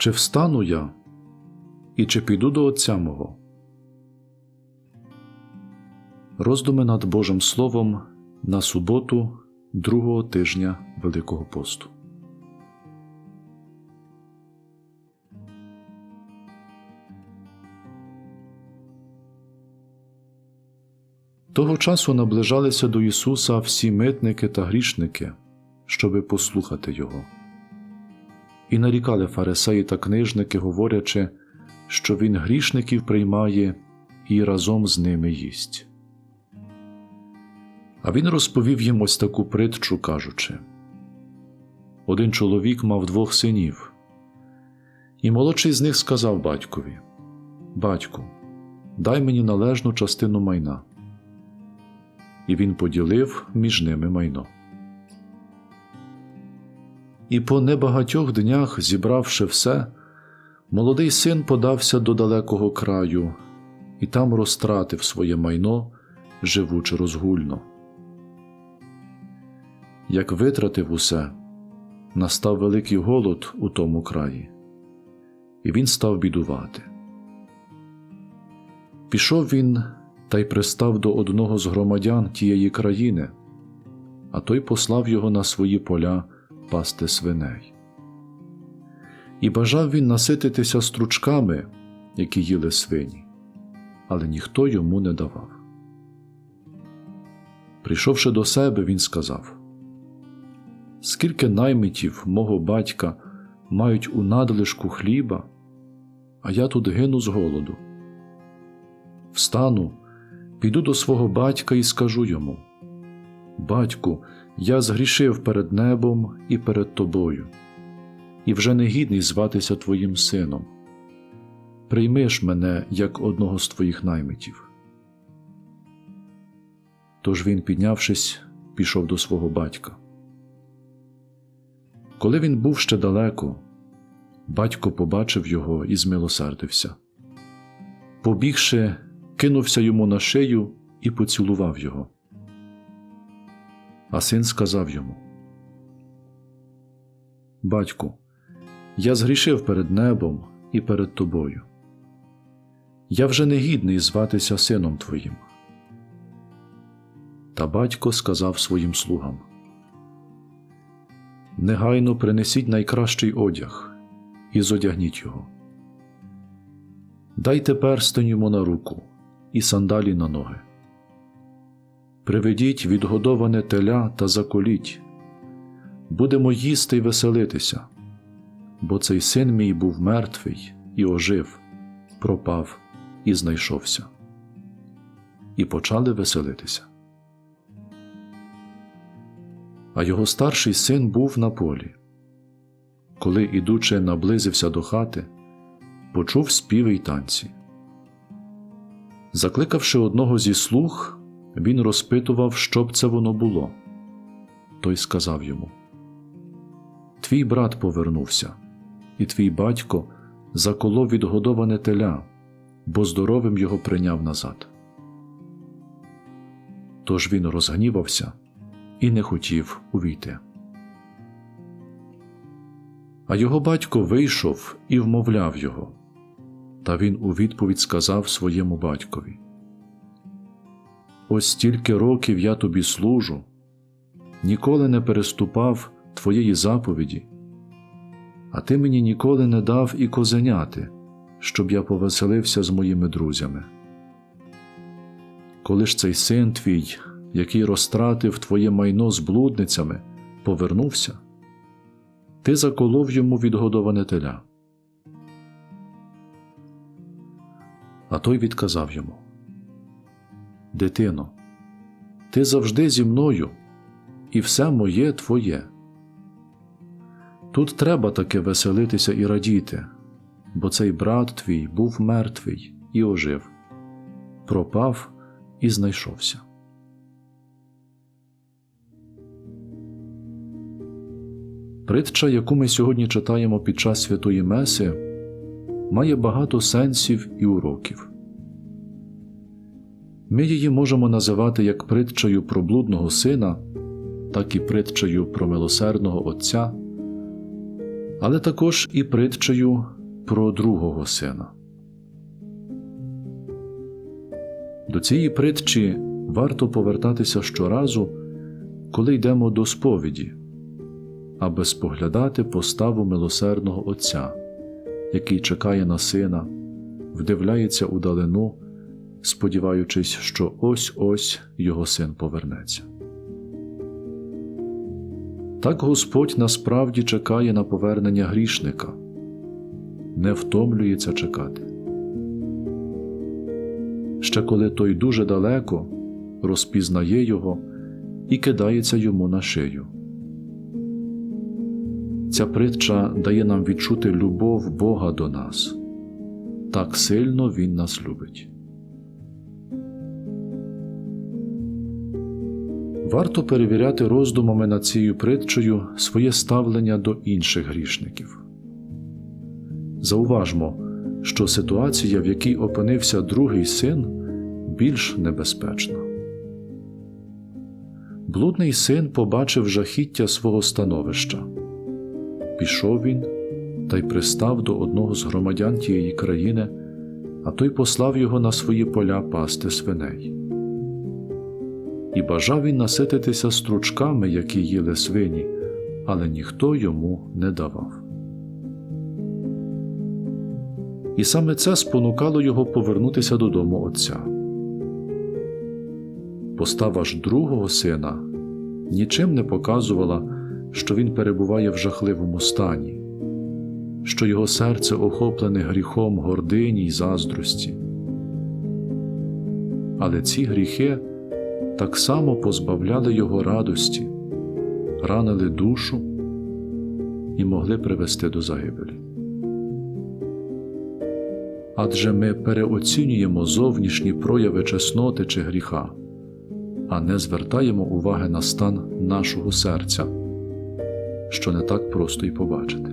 Чи встану я, і чи піду до Отця мого? Роздуми над Божим Словом на суботу другого тижня Великого посту. Того часу наближалися до Ісуса всі митники та грішники, щоби послухати Його. І нарікали фарисеї та книжники, говорячи, що Він грішників приймає і разом з ними їсть. А він розповів їм ось таку притчу, кажучи: Один чоловік мав двох синів, і молодший з них сказав батькові: Батьку, дай мені належну частину майна. І він поділив між ними майно. І по небагатьох днях, зібравши все, молодий син подався до далекого краю і там розтратив своє майно, живучи розгульно. Як витратив усе, настав великий голод у тому краї, і він став бідувати. Пішов він та й пристав до одного з громадян тієї країни, а той послав його на свої поля пасти свиней. І бажав він насититися стручками, які їли свині, але ніхто йому не давав. Прийшовши до себе, він сказав Скільки наймитів мого батька мають у надлишку хліба, а я тут гину з голоду. Встану, піду до свого батька і скажу йому: Батьку, я згрішив перед небом і перед тобою, і вже не гідний зватися твоїм сином. Приймиш мене як одного з твоїх наймитів. Тож він, піднявшись, пішов до свого батька. Коли він був ще далеко, батько побачив його і змилосердився. Побігши, кинувся йому на шию і поцілував його. А син сказав йому: Батьку, я згрішив перед небом і перед тобою. Я вже не гідний зватися сином твоїм. Та батько сказав своїм слугам: Негайно принесіть найкращий одяг і зодягніть його. Дайте перстень йому на руку і сандалі на ноги. Приведіть відгодоване теля та заколіть. Будемо їсти й веселитися, бо цей син мій був мертвий і ожив, пропав і знайшовся. І почали веселитися. А його старший син був на полі. Коли, ідучи, наблизився до хати, почув співи й танці. Закликавши одного зі слуг, він розпитував, що б це воно було. Той сказав йому: Твій брат повернувся, і твій батько заколов відгодоване теля, бо здоровим його прийняв назад. Тож він розгнівався і не хотів увійти. А його батько вийшов і вмовляв його. Та він у відповідь сказав своєму батькові: Ось стільки років я тобі служу, ніколи не переступав твоєї заповіді, а ти мені ніколи не дав і козеняти, щоб я повеселився з моїми друзями. Коли ж цей син твій, який розтратив твоє майно з блудницями, повернувся, ти заколов йому відгодоване теля. А той відказав йому: Дитино, ти завжди зі мною, і все моє твоє. Тут треба таки веселитися і радіти, бо цей брат твій був мертвий і ожив, пропав і знайшовся. Притча, яку ми сьогодні читаємо під час Святої Меси, має багато сенсів і уроків. Ми її можемо називати як притчею про блудного сина, так і притчею про милосердного Отця, але також і притчею про другого сина. До цієї притчі варто повертатися щоразу, коли йдемо до сповіді, аби споглядати поставу милосердного Отця, який чекає на сина, вдивляється у далину, сподіваючись, що ось ось його син повернеться. Так Господь насправді чекає на повернення грішника, не втомлюється чекати. Ще коли той дуже далеко розпізнає його і кидається йому на шию. Ця притча дає нам відчути любов Бога до нас. Так сильно Він нас любить. Варто перевіряти роздумами над цією притчею своє ставлення до інших грішників. Зауважмо, що ситуація, в якій опинився другий син, більш небезпечна. Блудний син побачив жахіття свого становища. Пішов він та й пристав до одного з громадян тієї країни, а той послав його на свої поля пасти свиней. І бажав він насититися стручками, які їли свині, але ніхто йому не давав. І саме це спонукало його повернутися додому отця. Постава ж другого сина нічим не показувала, що він перебуває в жахливому стані, що його серце охоплене гріхом гордині й заздрості. Але ці гріхи так само позбавляли його радості, ранили душу і могли привести до загибелі. Адже ми переоцінюємо зовнішні прояви чесноти чи гріха, а не звертаємо уваги на стан нашого серця, що не так просто й побачити.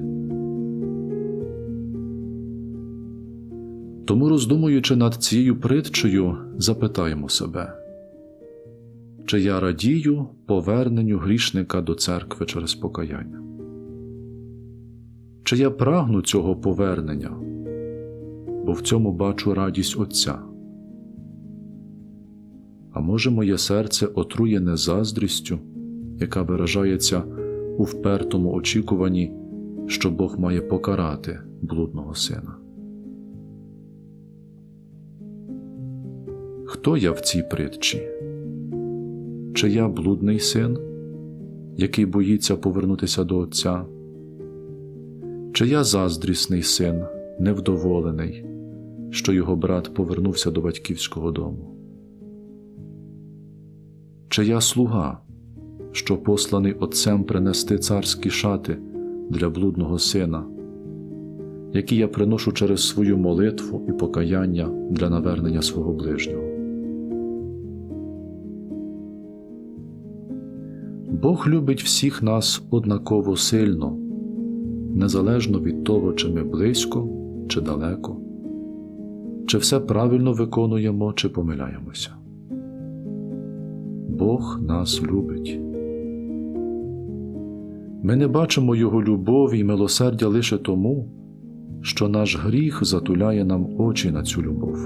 Тому, роздумуючи над цією притчею, запитаємо себе, чи я радію поверненню грішника до церкви через покаяння? Чи я прагну цього повернення, бо в цьому бачу радість Отця? А може, моє серце отруєне заздрістю, яка виражається у впертому очікуванні, що Бог має покарати блудного сина? Хто я в цій притчі? Чи я блудний син, який боїться повернутися до Отця? Чи я заздрісний син, невдоволений, що його брат повернувся до батьківського дому? Чи я слуга, що посланий Отцем принести царські шати для блудного сина, які я приношу через свою молитву і покаяння для навернення свого ближнього? Бог любить всіх нас однаково сильно, незалежно від того, чи ми близько, чи далеко, чи все правильно виконуємо, чи помиляємося. Бог нас любить. Ми не бачимо Його любові і милосердя лише тому, що наш гріх затуляє нам очі на цю любов.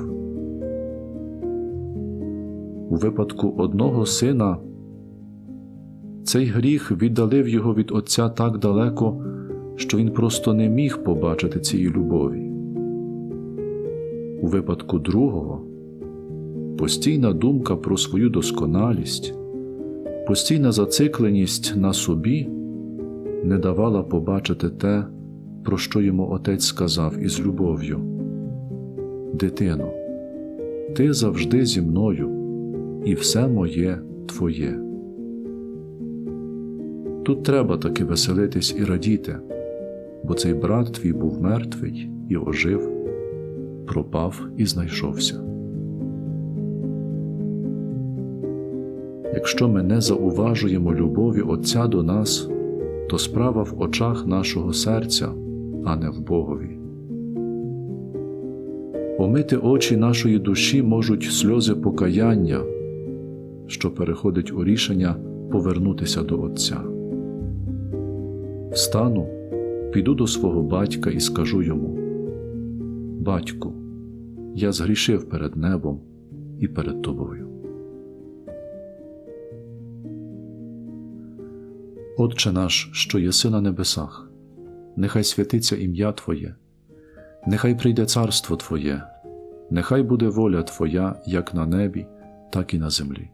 У випадку одного сина. Цей гріх віддалив його від Отця так далеко, що він просто не міг побачити цієї любові. У випадку другого постійна думка про свою досконалість, постійна зацикленість на собі не давала побачити те, про що йому отець сказав із любов'ю. Дитино, ти завжди зі мною, і все моє твоє. Тут треба таки веселитись і радіти, бо цей брат твій був мертвий і ожив, пропав і знайшовся. Якщо ми не зауважуємо любові Отця до нас, то справа в очах нашого серця, а не в Богові. Омити очі нашої душі можуть сльози покаяння, що переходить у рішення повернутися до Отця. Встану піду до свого батька і скажу йому: Батьку, я згрішив перед небом і перед тобою. Отче наш, що єси на небесах, нехай святиться ім'я Твоє, нехай прийде царство Твоє, нехай буде воля Твоя як на небі, так і на землі.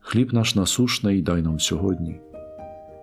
Хліб наш насушний дай нам сьогодні,